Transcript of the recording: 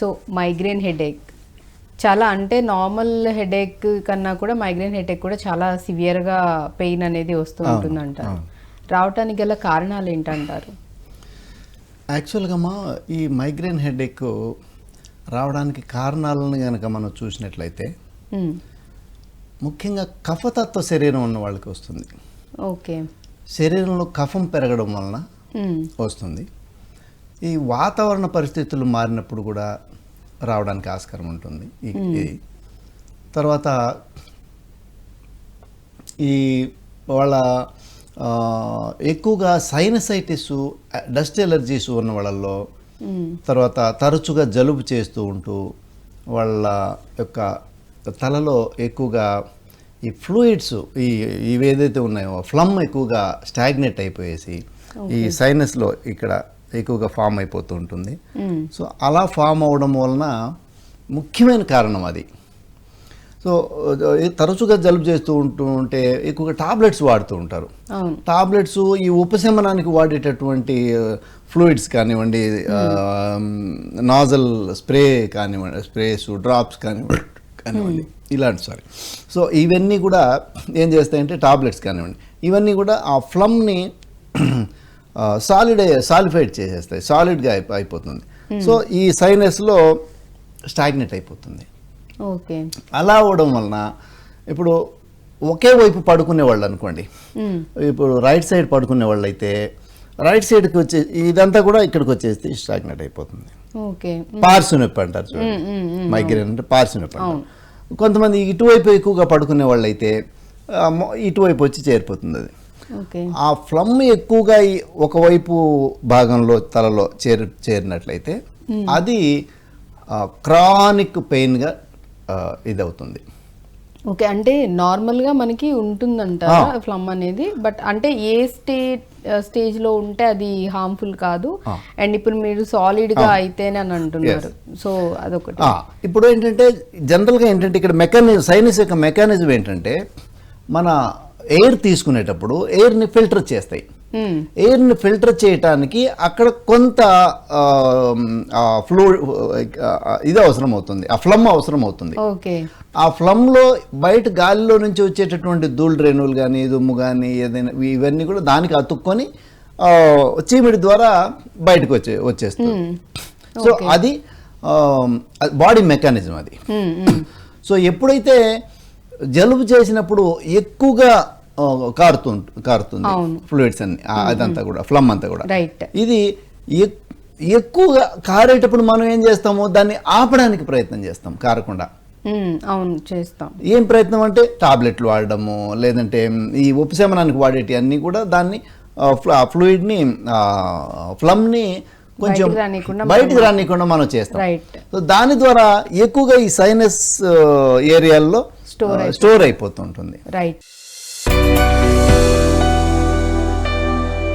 So migraine headache చాలా అంటే normal headache కన్నా కూడా మైగ్రేన్ హెడేక్ కూడా చాలా సివియర్గా పెయిన్ అనేది వస్తూ ఉంటుంది అంటారు రావటానికి గల కారణాలు ఏంటంటారు? యాక్చువల్గా మా ఈ మైగ్రేన్ హెడేక్ రావడానికి కారణాలను కనుక మనం చూసినట్లయితే. ముఖ్యంగా కఫతత్వ శరీరం ఉన్న వాళ్ళకి వస్తుంది. ఓకే. శరీరంలో కఫం పెరగడం వలన. వస్తుంది. ఈ వాతావరణ పరిస్థితులు మారినప్పుడు కూడా రావడానికి ఆస్కారం ఉంటుంది. తర్వాత ఈ వాళ్ళ ఎక్కువగా సైనసైటిస్ డస్ట్ ఎలర్జీస్ ఉన్న వాళ్ళల్లో. తర్వాత తరచుగా జలుబు చేస్తూ ఉంటూ వాళ్ళ యొక్క తలలో ఎక్కువగా ఈ ఫ్లూయిడ్స్ ఈ ఇవి ఏదైతే ఉన్నాయో ఫ్లమ్ ఎక్కువగా స్టాగ్నేట్ అయిపోయేసి ఈ సైనస్లో ఇక్కడ ఎక్కువగా ఫామ్ అయిపోతూ ఉంటుంది. సో అలా ఫామ్ అవడం వలన ముఖ్యమైన కారణం అది. సో తరచుగా జలుబు చేస్తూ ఉంటూ ఉంటే ఎక్కువగా టాబ్లెట్స్ వాడుతూ ఉంటారు. టాబ్లెట్స్ ఈ ఉపశమనానికి వాడేటటువంటి ఫ్లూయిడ్స్ కానివ్వండి నాజల్ స్ప్రే కానివ్వండి స్ప్రేస్ డ్రాప్స్ కానివ్వండి కానివ్వండి ఇలాంటి సారీ. సో ఇవన్నీ కూడా ఏం చేస్తాయంటే టాబ్లెట్స్ కానివ్వండి. ఇవన్నీ కూడా ఆ ఫ్లమ్ని సాలిడ్ సాలిఫైడ్ చేసేస్తాయి. సాలిడ్గా అయిపో అయిపోతుంది. సో ఈ సైనస్లో స్టాగ్నెట్ అయిపోతుంది. ఓకే. అలా అవడం వలన ఇప్పుడు ఒకే వైపు పడుకునే వాళ్ళు అనుకోండి. ఇప్పుడు రైట్ సైడ్ పడుకునే వాళ్ళు అయితే రైట్ సైడ్కి వచ్చే ఇదంతా కూడా ఇక్కడికి వచ్చేస్తే స్టాగ్నెట్ అయిపోతుంది. ఓకే. పార్సు నొప్పి అంటారు చూడండి. మైగ్రేన్ అంటే పార్సు నొప్పి అంటారు. కొంతమంది ఇటువైపు ఎక్కువగా పడుకునే వాళ్ళు అయితే ఇటువైపు వచ్చి చేరిపోతుంది అది. ఆ ఫ్లమ్ ఎక్కువగా ఒకవైపు భాగంలో తలలో చేరి చేరినట్లయితే అది క్రానిక్ పెయిన్గా ఇదవుతుంది. ఓకే అంటే నార్మల్గా మనకి ఉంటుందంటారా ఫ్లమ్ అనేది? బట్ అంటే ఏ స్టేట్ స్టేజ్లో ఉంటే అది హార్మ్ఫుల్ కాదు. అండ్ ఇప్పుడు మీరు సాలిడ్గా అయితేనే అని అంటున్నారు. సో అదొకటి. ఇప్పుడు ఏంటంటే జనరల్గా ఏంటంటే ఇక్కడ మెకానిజం సైనస్ యొక్క మెకానిజం ఏంటంటే మన ఎయిర్ తీసుకునేటప్పుడు ఎయిర్ని ఫిల్టర్ చేస్తాయి. ఎయిర్ని ఫిల్టర్ చేయటానికి అక్కడ కొంత ఫ్లూ ఇది అవసరం అవుతుంది ఆ ఫ్లమ్ అవసరం అవుతుంది ఓకే. ఆ ఫ్లమ్లో బయట గాలిలో నుంచి వచ్చేటటువంటి ధూళి రేణువులు కానీ దుమ్ము కానీ ఏదైనా ఇవి- ఇవన్నీ కూడా దానికి అతుక్కొని చీమిడి ద్వారా బయటకు వచ్చే వచ్చేస్తుంది. సో అది బాడీ మెకానిజం అది. మ్మ్. సో ఎప్పుడైతే జలుబు చేసినప్పుడు ఎక్కువగా కారుతూ కారుతుంది. ఫ్లూయిడ్స్ అన్ని అదంతా కూడా ఫ్లమ్ అంతా కూడా. రైట్ ఇది ఎక్- ఎక్కువగా కారేటప్పుడు మనం ఏం చేస్తాము? దాన్ని ఆపడానికి ప్రయత్నం చేస్తాం కారకుండా. అవును చేస్తాం. ఏం ప్రయత్నం అంటే టాబ్లెట్లు వాడడము లేదంటే ఈ ఉపశమనానికి వాడేటి అన్నీ కూడా దాన్ని ఫ్లూయిడ్ని ఫ్లమ్ని కొంచెం బయటికి రానికుండా మనం చేస్తాం. సో దాని ద్వారా ఎక్కువగా ఈ సైనస్ ఏరియాల్లో స్టోర్ అయిపోతుంటుంది. Right Thank you.